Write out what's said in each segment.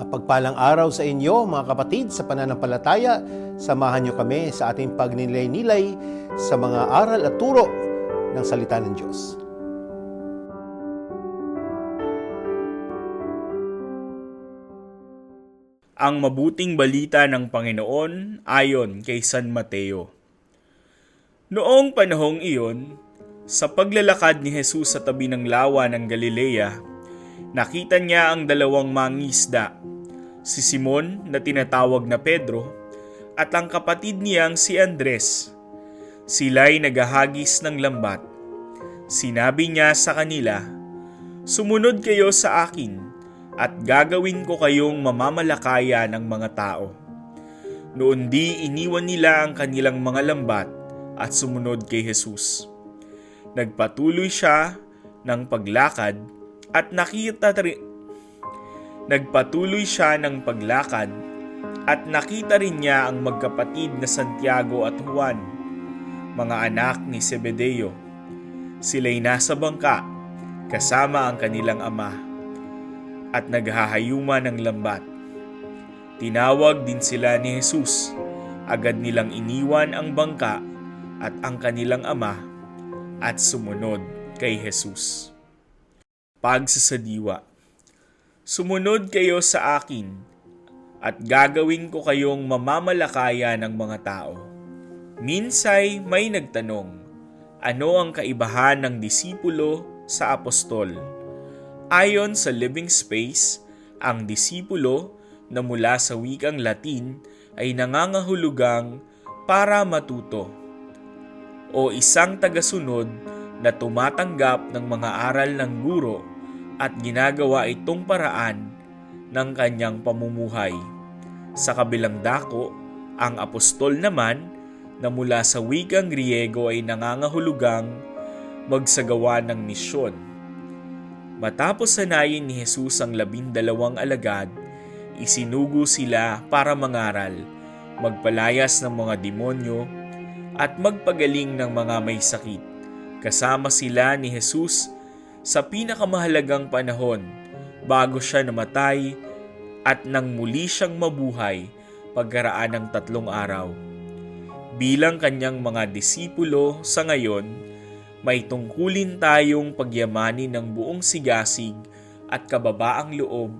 Mapagpalang araw sa inyo mga kapatid sa pananampalataya. Samahan niyo kami sa ating pagninilay-nilay sa mga aral at turo ng salita ng Diyos. Ang mabuting balita ng Panginoon ayon kay San Mateo. Noong panahong iyon, sa paglalakad ni Jesus sa tabi ng lawa ng Galilea, nakita niya ang dalawang mangisda, si Simon na tinatawag na Pedro at ang kapatid niyang si Andres. Sila'y naghahagis ng lambat. Sinabi niya sa kanila, Sumunod kayo sa akin at gagawin ko kayong mamamalakaya ng mga tao. Noon di iniwan nila ang kanilang mga lambat at sumunod kay Jesus. Nagpatuloy siya ng paglakad at nakita Nagpatuloy siya ng paglakad at nakita rin niya ang magkapatid na Santiago at Juan, mga anak ni Zebedeo. Sila'y nasa bangka kasama ang kanilang ama at naghahayuma ng lambat. Tinawag din sila ni Jesus. Agad nilang iniwan ang bangka at ang kanilang ama at sumunod kay Jesus. Pagsasadiwa Sumunod kayo sa akin at gagawin ko kayong mamamalakaya ng mga tao. Minsay may nagtanong, ano ang kaibahan ng disipulo sa apostol? Ayon sa Living Space, ang disipulo na mula sa wikang Latin ay nangangahulugang para matuto o isang tagasunod na tumatanggap ng mga aral ng guro at ginagawa itong paraan ng kanyang pamumuhay. Sa kabilang dako, ang apostol naman na mula sa wikang Griego ay nangangahulugang magsagawa ng misyon. Matapos sanayin ni Jesus ang labindalawang alagad, isinugo sila para mangaral, magpalayas ng mga demonyo, at magpagaling ng mga may sakit. Kasama sila ni Jesus sa pinakamahalagang panahon bago siya namatay at nang muli siyang mabuhay pagkaraan ng tatlong araw. Bilang kanyang mga disipulo sa ngayon, may tungkulin tayong pagyamanin ng buong sigasig at kababaang loob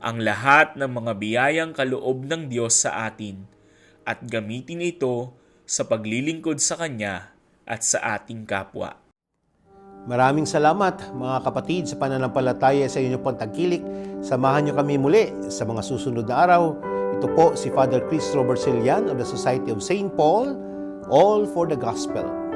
ang lahat ng mga biyayang kaloob ng Diyos sa atin at gamitin ito sa paglilingkod sa Kanya at sa ating kapwa. Maraming salamat mga kapatid sa pananampalataya sa inyong pagtangkilik. Samahan niyo kami muli sa mga susunod na araw. Ito po si Father Chris Robert Silian of the Society of St. Paul, All for the Gospel.